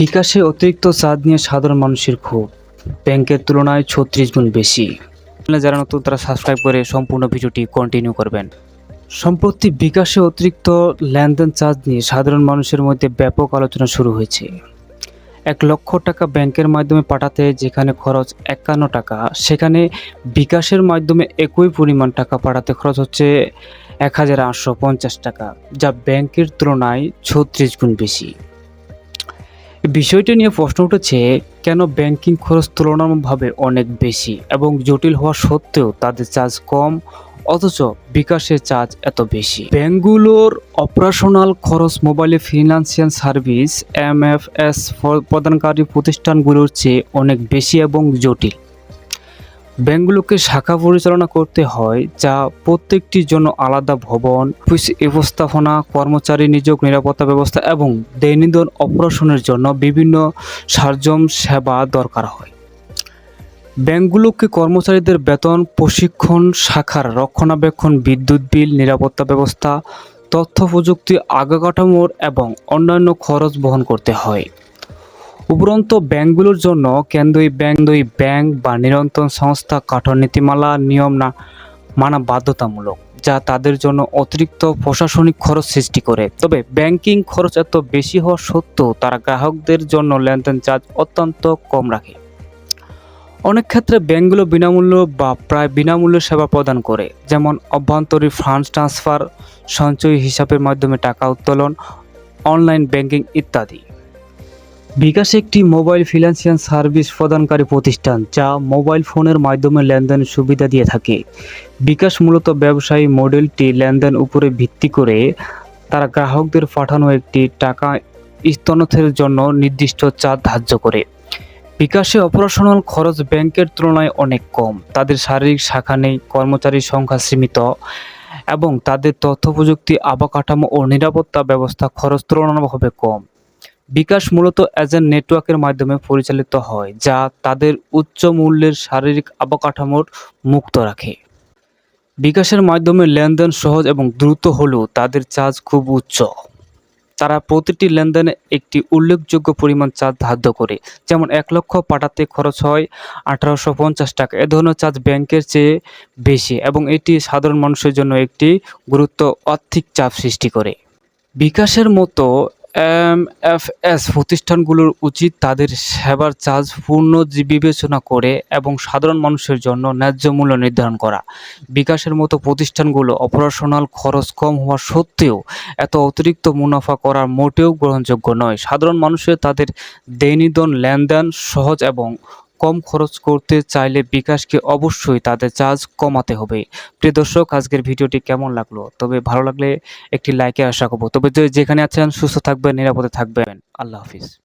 বিকাশে অতিরিক্ত চাঁদ নিয়ে সাধারণ মানুষের ক্ষোভ। ব্যাংকের তুলনায় ছত্রিশ গুণ বেশি। যারা নতুন, তারা সাবস্ক্রাইব করে সম্পূর্ণ ভিডিওটি কন্টিনিউ করবেন। সম্প্রতি বিকাশে অতিরিক্ত লেনদেন চার্জ নিয়ে সাধারণ মানুষের মধ্যে ব্যাপক আলোচনা শুরু হয়েছে। এক লক্ষ টাকা ব্যাংকের মাধ্যমে পাঠাতে যেখানে খরচ একান্ন টাকা, সেখানে বিকাশের মাধ্যমে একই পরিমাণ টাকা পাঠাতে খরচ হচ্ছে এক হাজার আটশো পঞ্চাশ টাকা, যা ব্যাংকের তুলনায় ছত্রিশ গুণ বেশি। বিষয়টি নিয়ে প্রশ্ন উঠেছে, কেন ব্যাংকিং খরচ তুলনামূলকভাবে অনেক বেশি এবং জটিল হওয়া সত্ত্বেও তাদের চার্জ কম, অথচ বিকাশের চার্জ এত বেশি? ব্যাংকগুলোর অপারেশনাল খরচ মোবাইলে financial service M F S প্রদানকারী প্রতিষ্ঠানগুলোর চেয়ে অনেক বেশি এবং জটিল। ব্যাংকগুলোকে শাখা পরিচালনা করতে হয়, যা প্রত্যেকটির জন্য আলাদা ভবন অফিস ব্যবস্থাপনা, কর্মচারী নিয়োগ, নিরাপত্তা ব্যবস্থা এবং দৈনন্দিন অপারেশনের জন্য বিভিন্ন সারজম সেবা দরকার হয়। ব্যাংকগুলোকে কর্মচারীদের বেতন, প্রশিক্ষণ, শাখার রক্ষণাবেক্ষণ, বিদ্যুৎ বিল, নিরাপত্তা ব্যবস্থা, তথ্য প্রযুক্তি, আগাকাঠামোর এবং অন্যান্য খরচ বহন করতে হয়। উপরন্ত ব্যাংকগুলোর জন্য কেন্দ্রীয় ব্যাংক দুই ব্যাংক বা নিয়ন্ত্রণ সংস্থা কাঠার নীতিমালা, নিয়ম না মানা বাধ্যতামূলক, যা তাদের জন্য অতিরিক্ত প্রশাসনিক খরচ সৃষ্টি করে। তবে ব্যাংকিং খরচ এত বেশি হওয়া সত্ত্বেও তারা গ্রাহকদের জন্য লেনদেন চার্জ অত্যন্ত কম রাখে। অনেক ক্ষেত্রে ব্যাংকগুলো বিনামূল্য বা প্রায় বিনামূল্যে সেবা প্রদান করে, যেমন অভ্যন্তরীণ ফান্ড ট্রান্সফার, সঞ্চয় হিসাবের মাধ্যমে টাকা উত্তোলন, অনলাইন ব্যাংকিং ইত্যাদি। বিকাশ একটি মোবাইল ফিনান্সিয়াল সার্ভিস প্রদানকারী প্রতিষ্ঠান যা মোবাইল ফোনের মাধ্যমে লেনদেনের সুবিধা দিয়ে থাকে। বিকাশ মূলত ব্যবসায়ী মডেলটি লেনদেন উপরে ভিত্তি করে তারা গ্রাহকদের পাঠানো একটি টাকা স্তনথের জন্য নির্দিষ্ট চার্জ ধার্য করে। বিকাশে অপারেশনাল খরচ ব্যাংকের তুলনায় অনেক কম। তাদের শারীরিক শাখা নেই কর্মচারীর সংখ্যা সীমিত এবং তাদের তথ্য প্রযুক্তি অবকাঠামো ও নিরাপত্তা ব্যবস্থা খরচ তুলনামূলকভাবে কম। বিকাশ মূলত এজেন্ট নেটওয়ার্কের মাধ্যমে পরিচালিত হয়, যা তাদের উচ্চ মূল্যের শারীরিক অবকাঠামোর মুক্ত রাখে। বিকাশের মাধ্যমে লেনদেন সহজ এবং দ্রুত হলেও তাদের চার্জ খুব উচ্চ। তারা প্রতিটি লেনদেনে একটি উল্লেখযোগ্য পরিমাণ চার্জ ধার্য করে, যেমন এক লক্ষ পাঠাতে খরচ হয় আঠারোশো পঞ্চাশ টাকা। এ ধরনের চার্জ ব্যাংকের চেয়ে বেশি এবং এটি সাধারণ মানুষের জন্য একটি গুরুত্ব আর্থিক চাপ সৃষ্টি করে। বিকাশের মতো এমএফএস প্রতিষ্ঠানগুলোর উচিত তাদের সেবার চার্জ পূর্ণ বিবেচনা করে এবং সাধারণ মানুষের জন্য ন্যায্য মূল্য নির্ধারণ করা। বিকাশের মতো প্রতিষ্ঠানগুলো অপারেশনাল খরচ কম হওয়া সত্ত্বেও এত অতিরিক্ত মুনাফা করার মোটেও গ্রহণযোগ্য নয়। সাধারণ মানুষের তাদের দৈনন্দিন লেনদেন সহজ এবং কম খরচ করতে চাইলে বিকাশকে অবশ্যই তাদের চার্জ কমাতে হবে। প্রিয় দর্শক, আজকের ভিডিওটি কেমন লাগল? তবে ভালো লাগলে একটি লাইকে আশা করব। তবে যেখানে আছেন, সুস্থ থাকবেন, নিরাপদে থাকবেন। আল্লাহ হাফিজ।